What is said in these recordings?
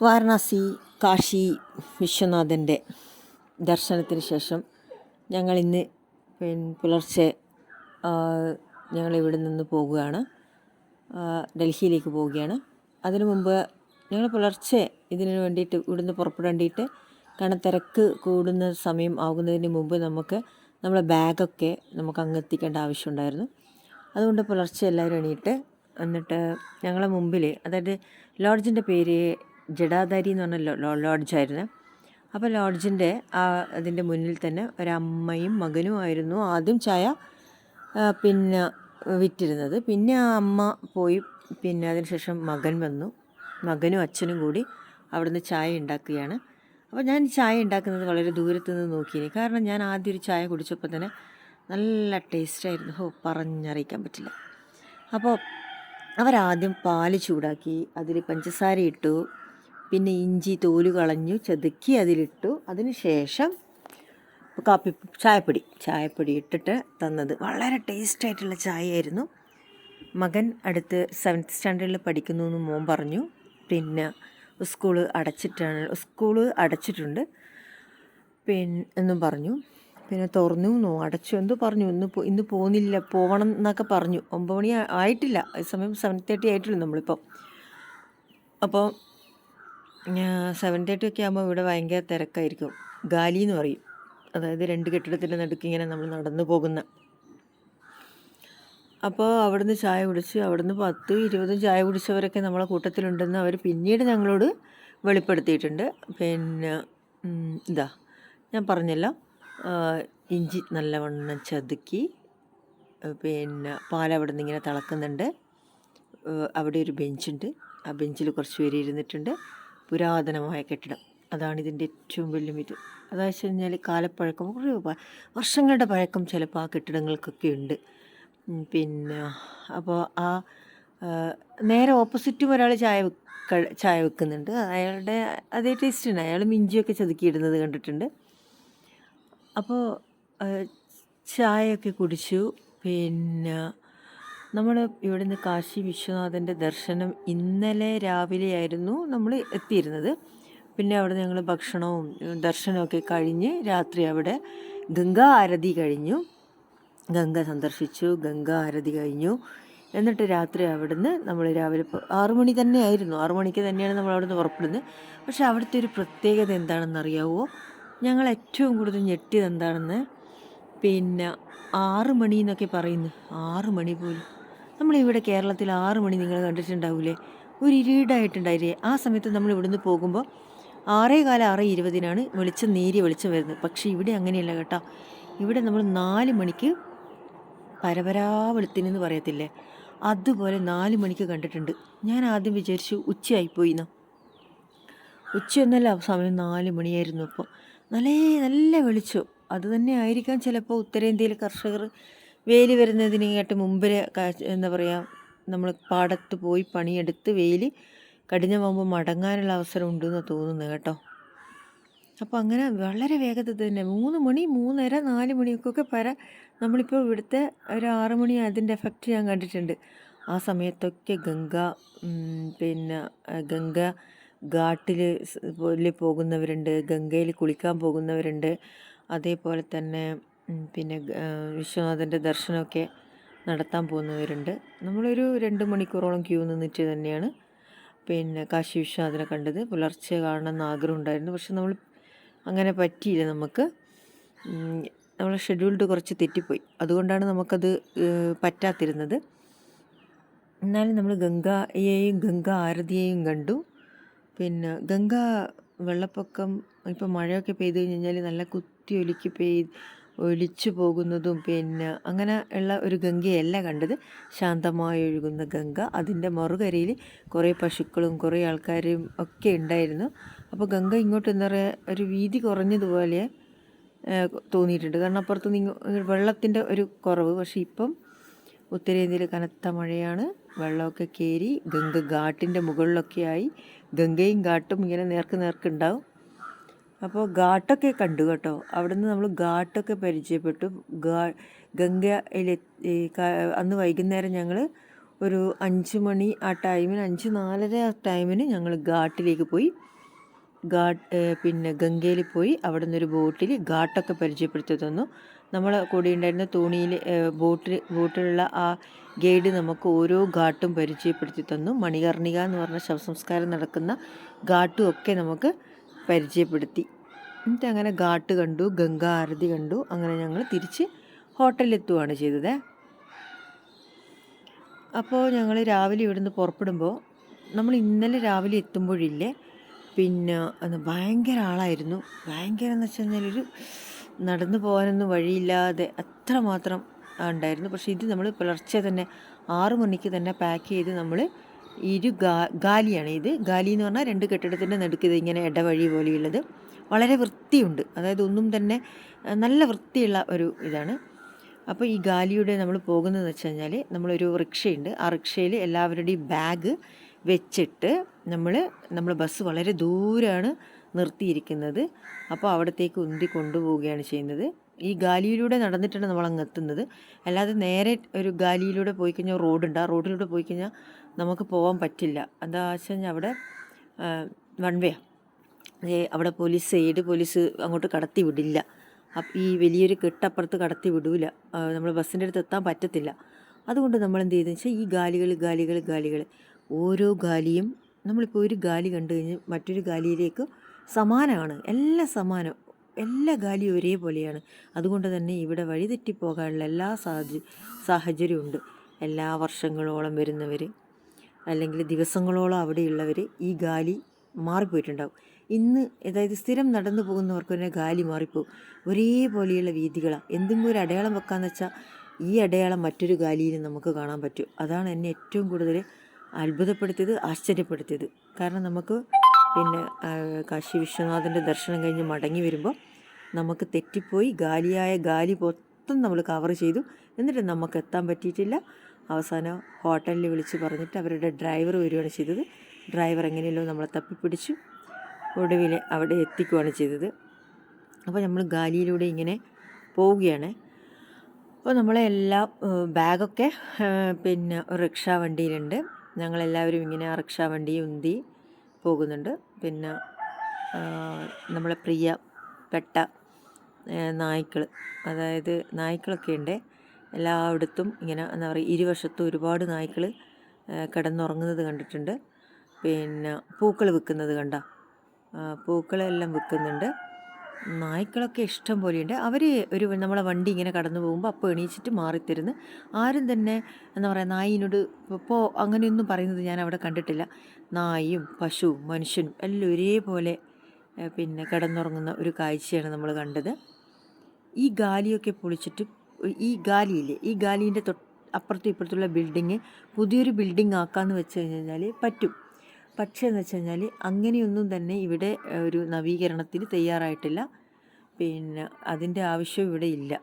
വാരണാസി കാശി വിശ്വനാഥന്റെ ദർശനത്തിന് ശേഷം ഞങ്ങൾ ഇന്ന് പുലർച്ചെ ഞങ്ങൾ ഇവിടെ നിന്ന് പോകുകയാണ്. ഡൽഹിയിലേക്ക് പോവുകയാണ്. അതിനു മുമ്പ് ഞങ്ങൾ പുലർച്ചെ ഇതിന് വേണ്ടിയിട്ട് ഇവിടുന്ന് പുറപ്പെടേണ്ടിയിട്ട് കാരണം തിരക്ക് കൂടുന്ന സമയം ആകുന്നതിന് മുമ്പ് നമുക്ക് നമ്മളെ ബാഗൊക്കെ നമുക്ക് അങ്ങ് എത്തിക്കേണ്ട ആവശ്യമുണ്ടായിരുന്നു. അതുകൊണ്ട് പുലർച്ചെ എല്ലാവരും എണീറ്റ് എന്നിട്ട് ഞങ്ങളെ മുമ്പിൽ അതായത് ലോഡ്ജിന്റെ പേര് ജഡാധാരി എന്ന് പറഞ്ഞ ലോഡ്ജായിരുന്നു അപ്പോൾ ലോഡ്ജിന്റെ ആ അതിന്റെ മുന്നിൽ തന്നെ ഒരമ്മയും മകനുമായിരുന്നു ആദ്യം ചായ പിന്നെ വിറ്റിരുന്നത്. പിന്നെ ആ അമ്മ പോയി പിന്നെ അതിനുശേഷം മകൻ വന്നു. മകനും അച്ഛനും കൂടി അവിടുന്ന് ചായ ഉണ്ടാക്കുകയാണ്. അപ്പോൾ ഞാൻ ചായ ഉണ്ടാക്കുന്നത് വളരെ ദൂരത്ത് നിന്ന് നോക്കിയിനി. കാരണം ഞാൻ ആദ്യം ഒരു ചായ കുടിച്ചപ്പോൾ തന്നെ നല്ല ടേസ്റ്റായിരുന്നു ഹോ പറഞ്ഞറിയിക്കാൻ പറ്റില്ല. അപ്പോൾ അവരാദ്യം പാൽ ചൂടാക്കി അതിൽ പഞ്ചസാര ഇട്ടു പിന്നെ ഇഞ്ചി തോൽ കളഞ്ഞു ചതുക്കി അതിലിട്ടു. അതിന് ശേഷം കാപ്പി ചായപ്പൊടി ചായപ്പൊടി ഇട്ടിട്ട് തന്നത്. വളരെ ടേസ്റ്റായിട്ടുള്ള ചായയായിരുന്നു. മകൻ അടുത്ത് സെവൻത്ത് സ്റ്റാൻഡേർഡിൽ പഠിക്കുന്നു എന്ന് മോൻ പറഞ്ഞു. പിന്നെ സ്കൂൾ അടച്ചിട്ടാണ് സ്കൂൾ അടച്ചിട്ടുണ്ട്. പിന്നെ എന്നും പറഞ്ഞു. പിന്നെ തുറന്നു എന്നോ അടച്ചു എന്ത് പറഞ്ഞു. ഇന്ന് ഇന്ന് പോകുന്നില്ല പോകണം എന്നൊക്കെ പറഞ്ഞു. ഒമ്പത് മണി ആയിട്ടില്ല. ഈ സമയം സെവൻ തേർട്ടി ആയിട്ടുള്ളൂ നമ്മളിപ്പോൾ അപ്പോൾ സെവൻ തേർട്ടി ഒക്കെ ആകുമ്പോൾ ഇവിടെ ഭയങ്കര തിരക്കായിരിക്കും. ഗാലി എന്ന് പറയും. അതായത് രണ്ട് കെട്ടിടത്തിന്റെ നടുക്ക് ഇങ്ങനെ നമ്മൾ നടന്നു പോകുന്ന. അപ്പോൾ അവിടുന്ന് ചായ കുടിച്ച് അവിടുന്ന് പത്ത് ഇരുപതും ചായ കുടിച്ചവരൊക്കെ നമ്മളെ കൂട്ടത്തിലുണ്ടെന്ന് അവർ പിന്നീട് ഞങ്ങളോട് വെളിപ്പെടുത്തിയിട്ടുണ്ട്. പിന്നെ ഇതാ ഞാൻ പറഞ്ഞല്ലോ. ഇഞ്ചി നല്ലവണ്ണം ചതുക്കി പിന്നെ പാൽ അവിടെ നിന്ന് ഇങ്ങനെ തിളക്കുന്നുണ്ട്. അവിടെ ഒരു ബെഞ്ചുണ്ട്. ആ ബെഞ്ചിൽ കുറച്ച് പേര് ഇരുന്നിട്ടുണ്ട്. പുരാതനമായ കെട്ടിടം. അതാണ് ഇതിന്റെ ഏറ്റവും വലിയ ഇത് അതായത് വെച്ച് കഴിഞ്ഞാൽ കാലപ്പഴക്കം കുറേ വർഷങ്ങളുടെ പഴക്കം ചിലപ്പോൾ ആ കെട്ടിടങ്ങൾക്കൊക്കെ ഉണ്ട്. പിന്നെ അപ്പോൾ ആ നേരെ ഓപ്പോസിറ്റും ഒരാൾ ചായ ചായ വെക്കുന്നുണ്ട്. അയാളുടെ അതേ ടേസ്റ്റ് ഉണ്ട് അയാൾ മിഞ്ചിയൊക്കെ ചതുക്കിയിടുന്നത് കണ്ടിട്ടുണ്ട്. അപ്പോൾ ചായയൊക്കെ കുടിച്ചു. പിന്നെ നമ്മൾ ഇവിടുന്ന് കാശി വിശ്വനാഥന്റെ ദർശനം ഇന്നലെ രാവിലെയായിരുന്നു നമ്മൾ എത്തിയിരുന്നത്. പിന്നെ അവിടെ ഞങ്ങൾ ഭക്ഷണവും ദർശനമൊക്കെ കഴിഞ്ഞ് രാത്രി അവിടെ ഗംഗാ ആരതി കഴിഞ്ഞു. ഗംഗ സന്ദർശിച്ചു ഗംഗാ ആരതി കഴിഞ്ഞു. എന്നിട്ട് രാത്രി അവിടുന്ന് നമ്മൾ രാവിലെ ആറു മണി തന്നെ ആയിരുന്നു. ആറു മണിക്ക് തന്നെയാണ് നമ്മൾ അവിടുന്ന് പുറപ്പെടുന്നത്. പക്ഷെ അവിടുത്തെ ഒരു പ്രത്യേകത എന്താണെന്ന് അറിയാവോ? ഞങ്ങൾ ഏറ്റവും കൂടുതൽ ഞെട്ടിയത് എന്താണെന്ന്? പിന്നെ ആറ് മണി എന്നൊക്കെ പറയുന്നു. ആറ് മണി പോലും. നമ്മളിവിടെ കേരളത്തിൽ ആറ് മണി നിങ്ങൾ കണ്ടിട്ടുണ്ടാവില്ലേ ഒരു ഇരുടായിട്ടുണ്ടായില്ലേ? ആ സമയത്ത് നമ്മൾ ഇവിടുന്ന് പോകുമ്പോൾ ആറേ കാലം ആറ് ഇരുപതിനാണ് വെളിച്ചം നേരിയ വെളിച്ചം വരുന്നത്. പക്ഷേ ഇവിടെ അങ്ങനെയല്ല കേട്ടോ. ഇവിടെ നമ്മൾ നാല് മണിക്ക് പരപരാ വെളുത്തിനെന്ന് പറയത്തില്ലേ? അതുപോലെ നാല് മണിക്ക് കണ്ടിട്ടുണ്ട്. ഞാൻ ആദ്യം വിചാരിച്ചു ഉച്ചയായിപ്പോയി എന്ന്. ഉച്ചയൊന്നല്ല സമയം നാല് മണിയായിരുന്നു. അപ്പോൾ നല്ല നല്ല വെളിച്ചം. അത് തന്നെ ആയിരിക്കാം ചിലപ്പോൾ ഉത്തരേന്ത്യയിലെ കർഷകർ വെയിൽ വരുന്നതിന് കേട്ട് മുമ്പിൽ എന്താ പറയുക നമ്മൾ പാടത്ത് പോയി പണിയെടുത്ത് വെയിൽ കഠിനമാകുമ്പോൾ മടങ്ങാനുള്ള അവസരം ഉണ്ടെന്ന് തോന്നുന്നു കേട്ടോ. അപ്പോൾ അങ്ങനെ വളരെ വേഗത്തിൽ തന്നെ മൂന്ന് മണി മൂന്നര നാല് മണിയൊക്കെ പര നമ്മളിപ്പോൾ ഇവിടുത്തെ ഒരു ആറ് മണി അതിന്റെ എഫക്റ്റ് ഞാൻ കണ്ടിട്ടുണ്ട്. ആ സമയത്തൊക്കെ ഗംഗ പിന്നെ ഗംഗ ഘാട്ടിൽ പോകുന്നവരുണ്ട് ഗംഗയിൽ കുളിക്കാൻ പോകുന്നവരുണ്ട്. അതേപോലെ തന്നെ പിന്നെ വിശ്വനാഥന്റെ ദർശനമൊക്കെ നടത്താൻ പോകുന്നവരുണ്ട്. നമ്മളൊരു രണ്ട് മണിക്കൂറോളം ക്യൂ നിന്നിട്ട് തന്നെയാണ് പിന്നെ കാശി വിശ്വനാഥനെ കണ്ടത്. പുലർച്ചെ കാണണമെന്ന് ആഗ്രഹം ഉണ്ടായിരുന്നു. പക്ഷെ നമ്മൾ അങ്ങനെ പറ്റിയില്ല നമുക്ക്. നമ്മളെ ഷെഡ്യൂൾഡ് കുറച്ച് തെറ്റിപ്പോയി. അതുകൊണ്ടാണ് നമുക്കത് പറ്റാത്തിരുന്നത് എന്നാലും നമ്മൾ ഗംഗയെയും ഗംഗ ആരതിയെയും കണ്ടു. പിന്നെ ഗംഗ വെള്ളപ്പൊക്കം ഇപ്പം മഴയൊക്കെ പെയ്ത് കഴിഞ്ഞാൽ നല്ല കുത്തി ഒലിക്ക് പെയ് ഒലിച്ചു പോകുന്നതും പിന്നെ അങ്ങനെ ഉള്ള ഒരു ഗംഗയല്ല കണ്ടത്. ശാന്തമായി ഒഴുകുന്ന ഗംഗ. അതിന്റെ മറുകരയിൽ കുറേ പശുക്കളും കുറേ ആൾക്കാരും ഒക്കെ ഉണ്ടായിരുന്നു. അപ്പോൾ ഗംഗ ഇങ്ങോട്ട് എന്താ പറയുക ഒരു വീതി കുറഞ്ഞതുപോലെ തോന്നിയിട്ടുണ്ട്. കാരണം അപ്പുറത്ത് നിന്ന് വെള്ളത്തിന്റെ ഒരു കുറവ്. പക്ഷേ ഇപ്പം ഉത്തരേന്ത്യയിൽ കനത്ത മഴയാണ്. വെള്ളമൊക്കെ കയറി ഗംഗ ഘാട്ടിന്റെ മുകളിലൊക്കെ ആയി. ഗംഗയും ഘാട്ടും ഇങ്ങനെ നേർക്ക് നേർക്കുണ്ടാവും അപ്പോൾ ഘാട്ടൊക്കെ കണ്ടു കേട്ടോ. അവിടുന്ന് നമ്മൾ ഘാട്ടൊക്കെ പരിചയപ്പെട്ടു. ഗാ അന്ന് വൈകുന്നേരം ഞങ്ങൾ ഒരു അഞ്ച് മണി ആ ടൈമിന് അഞ്ച് നാലര ആ ടൈമിന് ഞങ്ങൾ ഘാട്ടിലേക്ക് പോയി. ഘാട്ട് പിന്നെ ഗംഗയിൽ പോയി. അവിടെ നിന്നൊരു ബോട്ടിൽ ഘാട്ടൊക്കെ പരിചയപ്പെടുത്തി തന്നു. നമ്മൾ കൂടെ ഉണ്ടായിരുന്ന തോണിയിൽ ബോട്ടിൽ ബോട്ടിലുള്ള ആ ഗൈഡ് നമുക്ക് ഓരോ ഘാട്ടും പരിചയപ്പെടുത്തി തന്നു. മണികർണിക എന്ന് പറഞ്ഞ ശവസംസ്കാരം നടക്കുന്ന ഘാട്ടും ഒക്കെ നമുക്ക് പരിചയപ്പെടുത്തി. എന്നിട്ട് അങ്ങനെ ഘാട്ട് കണ്ടു ഗംഗാ ആരതി കണ്ടു. അങ്ങനെ ഞങ്ങൾ തിരിച്ച് ഹോട്ടലിലെത്തുകയാണ് ചെയ്തത്. അപ്പോൾ ഞങ്ങൾ രാവിലെ ഇവിടുന്ന് പുറപ്പെടുമ്പോൾ നമ്മൾ ഇന്നലെ രാവിലെ എത്തുമ്പോഴില്ലേ പിന്നെ ഭയങ്കര ആളായിരുന്നു. ഭയങ്കര എന്ന് വെച്ച് കഴിഞ്ഞാൽ ഒരു നടന്നു പോകാനൊന്നും വഴിയില്ലാതെ അത്രമാത്രം ഉണ്ടായിരുന്നു. പക്ഷേ ഇത് നമ്മൾ പുലർച്ചെ തന്നെ ആറു മണിക്ക് തന്നെ പാക്ക് ചെയ്ത് നമ്മൾ ഇരു ഗാ ഗാലിയാണ്. ഇത് ഗാലി എന്ന് പറഞ്ഞാൽ രണ്ട് കെട്ടിടത്തിന്റെ നടുക്ക് ഇത് ഇങ്ങനെ ഇടവഴി പോലെയുള്ളത്. വളരെ വൃത്തിയുണ്ട്. അതായത് ഒന്നും തന്നെ നല്ല വൃത്തിയുള്ള ഒരു ഇതാണ്. അപ്പോൾ ഈ ഗാലിയുടെ നമ്മൾ പോകുന്നതെന്ന് വെച്ച് കഴിഞ്ഞാൽ നമ്മളൊരു റിക്ഷയുണ്ട്. ആ റിക്ഷയിൽ എല്ലാവരുടെയും ബാഗ് വെച്ചിട്ട് നമ്മൾ നമ്മൾ ബസ് വളരെ ദൂരമാണ് നിർത്തിയിരിക്കുന്നത്. അപ്പോൾ അവിടത്തേക്ക് ഉന്തി കൊണ്ടുപോവുകയാണ് ചെയ്യുന്നത്. ഈ ഗാലിയിലൂടെ നടന്നിട്ടാണ് നമ്മൾ അങ്ങ് എത്തുന്നത്. അല്ലാതെ നേരെ ഒരു ഗാലിയിലൂടെ പോയി കഴിഞ്ഞാൽ റോഡുണ്ട്. ആ റോഡിലൂടെ പോയി കഴിഞ്ഞാൽ നമുക്ക് പോകാൻ പറ്റില്ല. എന്താ വെച്ച് കഴിഞ്ഞാൽ അവിടെ വൺ വേ അവിടെ പോലീസ് സൈഡ് പോലീസ് അങ്ങോട്ട് കടത്തി വിടില്ല. ഈ വലിയൊരു കെട്ടപ്പുറത്ത് കടത്തി വിടൂല. നമ്മൾ ബസ്സിന്റെ അടുത്ത് എത്താൻ പറ്റത്തില്ല. അതുകൊണ്ട് നമ്മൾ എന്ത് ചെയ്തെന്ന് വെച്ചാൽ ഈ ഗാലികൾ ഗാലികൾ ഗാലികൾ ഓരോ ഗാലിയും നമ്മളിപ്പോൾ ഒരു ഗാലി കണ്ടു കഴിഞ്ഞ് മറ്റൊരു ഗാലിയിലേക്ക് സമാനമാണ്. എല്ലാം സമാനം. എല്ലാ ഗാലിയും ഒരേപോലെയാണ്. അതുകൊണ്ട് തന്നെ ഇവിടെ വഴിതെറ്റിപ്പോകാനുള്ള എല്ലാ സാഹചര്യ ഉണ്ട് എല്ലാ വർഷങ്ങളോളം വരുന്നവർ അല്ലെങ്കിൽ ദിവസങ്ങളോളം അവിടെയുള്ളവർ ഈ ഗാലി മാറിപ്പോയിട്ടുണ്ടാവും. ഇന്ന് അതായത് സ്ഥിരം നടന്നു പോകുന്നവർക്ക് തന്നെ ഗാലി മാറിപ്പോകും. ഒരേപോലെയുള്ള വീതികളാണ് എന്തെങ്കിലും ഒരു അടയാളം വെക്കാന്ന് വെച്ചാൽ ഈ അടയാളം മറ്റൊരു ഗാലിയിൽ നമുക്ക് കാണാൻ പറ്റും. അതാണ് എന്നെ ഏറ്റവും കൂടുതൽ അത്ഭുതപ്പെടുത്തിയത് ആശ്ചര്യപ്പെടുത്തിയത്. കാരണം നമുക്ക് പിന്നെ കാശി വിശ്വനാഥന്റെ ദർശനം കഴിഞ്ഞ് മടങ്ങി വരുമ്പോൾ നമുക്ക് തെറ്റിപ്പോയി ഗാലിയായ ഗാലി മൊത്തം നമ്മൾ കവർ ചെയ്തു. എന്നിട്ട് നമുക്ക് എത്താൻ പറ്റിയിട്ടില്ല. അവസാനം ഹോട്ടലിൽ വിളിച്ച് പറഞ്ഞിട്ട് അവരുടെ ഡ്രൈവർ വരികയാണ് ചെയ്തത്. ഡ്രൈവർ എങ്ങനെയല്ലോ നമ്മളെ തപ്പിപ്പിടിച്ചു. ഒടുവിൽ അവിടെ എത്തിക്കുകയാണ് ചെയ്തത്. അപ്പോൾ നമ്മൾ ഗാലിയിലൂടെ ഇങ്ങനെ പോവുകയാണ്. അപ്പോൾ നമ്മളെ എല്ലാ ബാഗൊക്കെ പിന്നെ റിക്ഷാ വണ്ടിയിലുണ്ട് ഞങ്ങളെല്ലാവരും ഇങ്ങനെ റിക്ഷാ വണ്ടി ഉന്തി പോകുന്നുണ്ട്. പിന്നെ നമ്മളെ പ്രിയപ്പെട്ട നായ്ക്കൾ അതായത് നായ്ക്കളൊക്കെ ഉണ്ട് എല്ലായിടത്തും ഇങ്ങനെ എന്താ പറയുക ഇരുവശത്തും ഒരുപാട് നായ്ക്കൾ കിടന്നുറങ്ങുന്നത് കണ്ടിട്ടുണ്ട്. പിന്നെ പൂക്കൾ വിൽക്കുന്നത് കണ്ട? പൂക്കളെല്ലാം വിൽക്കുന്നുണ്ട്. നായ്ക്കളൊക്കെ ഇഷ്ടം പോലെയുണ്ട്. അവർ ഒരു നമ്മളെ വണ്ടി ഇങ്ങനെ കടന്നു പോകുമ്പോൾ അപ്പോൾ എണീച്ചിട്ട് മാറിത്തരുന്ന്. ആരും തന്നെ എന്താ പറയുക നായിനോട് ഇപ്പോൾ അങ്ങനെയൊന്നും പറയുന്നത് ഞാൻ അവിടെ കണ്ടിട്ടില്ല. നായും പശുവും മനുഷ്യനും എല്ലാം ഒരേപോലെ പിന്നെ കിടന്നുറങ്ങുന്ന ഒരു കാഴ്ചയാണ് നമ്മൾ കണ്ടത്. ഈ ഗാലിയൊക്കെ പൊളിച്ചിട്ട് ഈ ഗാലിയില്ലേ ഈ ഗാലീന്റെ അപ്പുറത്തും ഇപ്പുറത്തുള്ള ബിൽഡിങ് പുതിയൊരു ബിൽഡിംഗ് ആക്കാമെന്ന് വെച്ച് കഴിഞ്ഞാൽ പറ്റും. പക്ഷേ എന്ന് വെച്ച് കഴിഞ്ഞാൽ അങ്ങനെയൊന്നും തന്നെ ഇവിടെ ഒരു നവീകരണത്തിന് തയ്യാറായിട്ടില്ല. പിന്നെ അതിന്റെ ആവശ്യം ഇവിടെ ഇല്ല.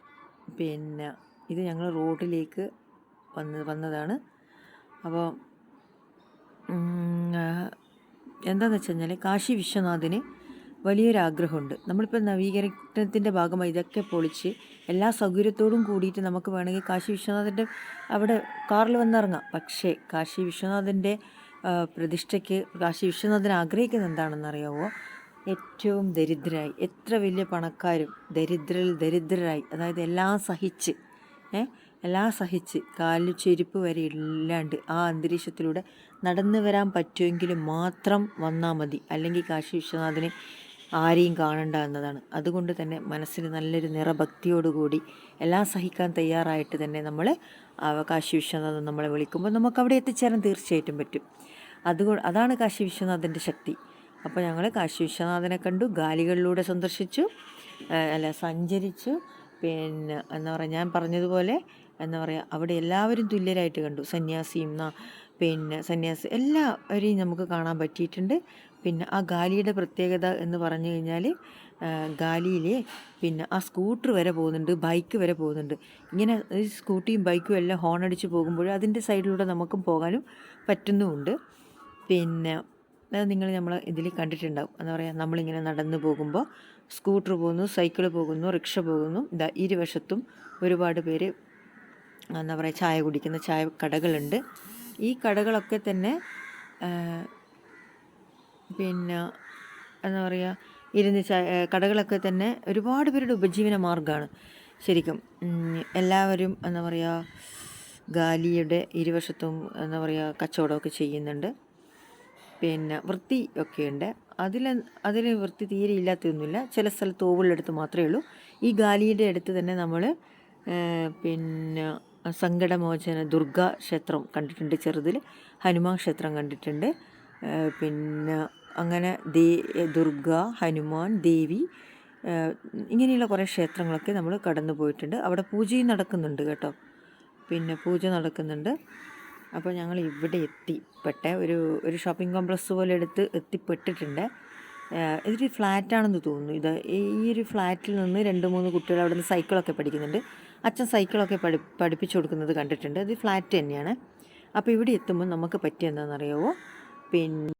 പിന്നെ ഇത് ഞങ്ങൾ റോഡിലേക്ക് വന്ന് വന്നതാണ്. അപ്പോൾ എന്താണെന്ന് വെച്ച് കഴിഞ്ഞാൽ കാശി വിശ്വനാഥിന് വലിയൊരു ആഗ്രഹമുണ്ട് നമ്മളിപ്പോൾ നവീകരണത്തിന്റെ ഭാഗമായി ഇതൊക്കെ പൊളിച്ച് എല്ലാ സൗകര്യത്തോടും കൂടിയിട്ട് നമുക്ക് വേണമെങ്കിൽ കാശി വിശ്വനാഥന്റെ അവിടെ കാറിൽ വന്നിറങ്ങാം. പക്ഷേ കാശി വിശ്വനാഥന്റെ പ്രതിഷ്ഠയ്ക്ക് കാശി വിശ്വനാഥൻ ആഗ്രഹിക്കുന്നത് എന്താണെന്നറിയാവോ? ഏറ്റവും ദരിദ്രരായി എത്ര വലിയ പണക്കാരും ദരിദ്രരിൽ ദരിദ്രരായി അതായത് എല്ലാം സഹിച്ച് എല്ലാം സഹിച്ച് കാലിൽ ചെരുപ്പ് വരെ ഇല്ലാണ്ട് ആ അന്തരീക്ഷത്തിലൂടെ നടന്നു വരാൻ പറ്റുമെങ്കിൽ മാത്രം വന്നാൽ മതി. അല്ലെങ്കിൽ കാശി വിശ്വനാഥനെ ആരെയും കാണണ്ട എന്നതാണ്. അതുകൊണ്ട് തന്നെ മനസ്സിന് നല്ലൊരു നിറഭക്തിയോടുകൂടി എല്ലാം സഹിക്കാൻ തയ്യാറായിട്ട് തന്നെ നമ്മൾ കാശി വിശ്വനാഥൻ നമ്മളെ വിളിക്കുമ്പോൾ നമുക്ക് അവിടെ എത്തിച്ചേരാൻ തീർച്ചയായിട്ടും പറ്റും. അതുകൊണ്ട് അതാണ് കാശി വിശ്വനാഥന്റെ ശക്തി. അപ്പോൾ ഞങ്ങൾ കാശി വിശ്വനാഥനെ കണ്ടു ഗാലികളിലൂടെ സന്ദർശിച്ചു അല്ല സഞ്ചരിച്ചു പിന്നെ എന്താ പറയുക ഞാൻ പറഞ്ഞതുപോലെ എന്താ പറയുക അവിടെ എല്ലാവരും തുല്യരായിട്ട് കണ്ടു. സന്യാസിയും പിന്നെ സന്യാസി എല്ലാവരെയും നമുക്ക് കാണാൻ പറ്റിയിട്ടുണ്ട്. പിന്നെ ആ ഗാലിയുടെ പ്രത്യേകത എന്ന് പറഞ്ഞു കഴിഞ്ഞാൽ ഗാലിയിലെ പിന്നെ ആ സ്കൂട്ടർ വരെ പോകുന്നുണ്ട് ബൈക്ക് വരെ പോകുന്നുണ്ട്. ഇങ്ങനെ ഈ സ്കൂട്ടിയും ബൈക്കും എല്ലാം ഹോൺ അടിച്ച് പോകുമ്പോൾ അതിന്റെ സൈഡിലൂടെ നമുക്കും പോകാനും പറ്റുന്നുമുണ്ട്. പിന്നെ അത് നിങ്ങൾ നമ്മൾ ഇതിൽ കണ്ടിട്ടുണ്ടാവും. എന്താ പറയുക നമ്മളിങ്ങനെ നടന്നു പോകുമ്പോൾ സ്കൂട്ടർ പോകുന്നു സൈക്കിൾ പോകുന്നു റിക്ഷ പോകുന്നു. ഇതാ ഇരുവശത്തും ഒരുപാട് പേര് എന്താ പറയുക ചായ കുടിക്കുന്ന ചായ കടകളുണ്ട്. ഈ കടകളൊക്കെ തന്നെ പിന്നെ എന്താ പറയുക ഇരുന്ന് കടകളൊക്കെ തന്നെ ഒരുപാട് പേരുടെ ഉപജീവന മാർഗമാണ്. ശരിക്കും എല്ലാവരും എന്താ പറയുക ഗാലിയുടെ ഇരുവശത്തും എന്താ പറയുക കച്ചവടമൊക്കെ ചെയ്യുന്നുണ്ട്. പിന്നെ വൃത്തി ഒക്കെ ഉണ്ട്. അതിൽ അതിൽ വൃത്തി തീരെ ഇല്ലാത്തൊന്നുമില്ല ചില സ്ഥലത്ത് തോവുള്ളടുത്ത് മാത്രമേ ഉള്ളൂ. ഈ ഗാലിയുടെ അടുത്ത് തന്നെ നമ്മൾ പിന്നെ സങ്കടമോചന ദുർഗാ ക്ഷേത്രം കണ്ടിട്ടുണ്ട് ചെറുതിൽ ഹനുമാൻ ക്ഷേത്രം കണ്ടിട്ടുണ്ട്. പിന്നെ അങ്ങനെ ദേ ദുർഗ ഹനുമാൻ ദേവി ഇങ്ങനെയുള്ള കുറേ ക്ഷേത്രങ്ങളൊക്കെ നമ്മൾ കടന്നു പോയിട്ടുണ്ട്. അവിടെ പൂജയും നടക്കുന്നുണ്ട് കേട്ടോ. പിന്നെ പൂജ നടക്കുന്നുണ്ട്. അപ്പോൾ ഞങ്ങൾ ഇവിടെ എത്തിപ്പെട്ടെ ഒരു ഒരു ഷോപ്പിംഗ് കോംപ്ലക്സ് പോലെ എടുത്ത് എത്തിപ്പെട്ടിട്ടുണ്ട്. ഇതൊരു ഫ്ലാറ്റാണെന്ന് തോന്നുന്നു. ഇത് ഈ ഒരു ഫ്ലാറ്റിൽ നിന്ന് രണ്ട് മൂന്ന് കുട്ടികൾ അവിടെ നിന്ന് സൈക്കിളൊക്കെ പഠിക്കുന്നുണ്ട്. അച്ഛൻ സൈക്കിളൊക്കെ പഠി പഠിപ്പിച്ചു കൊടുക്കുന്നത് കണ്ടിട്ടുണ്ട്. ഇത് ഫ്ലാറ്റ് തന്നെയാണ്. അപ്പോൾ ഇവിടെ എത്തുമ്പോൾ നമുക്ക് പറ്റിയ എന്താണെന്നറിയാവോ പിന്നെ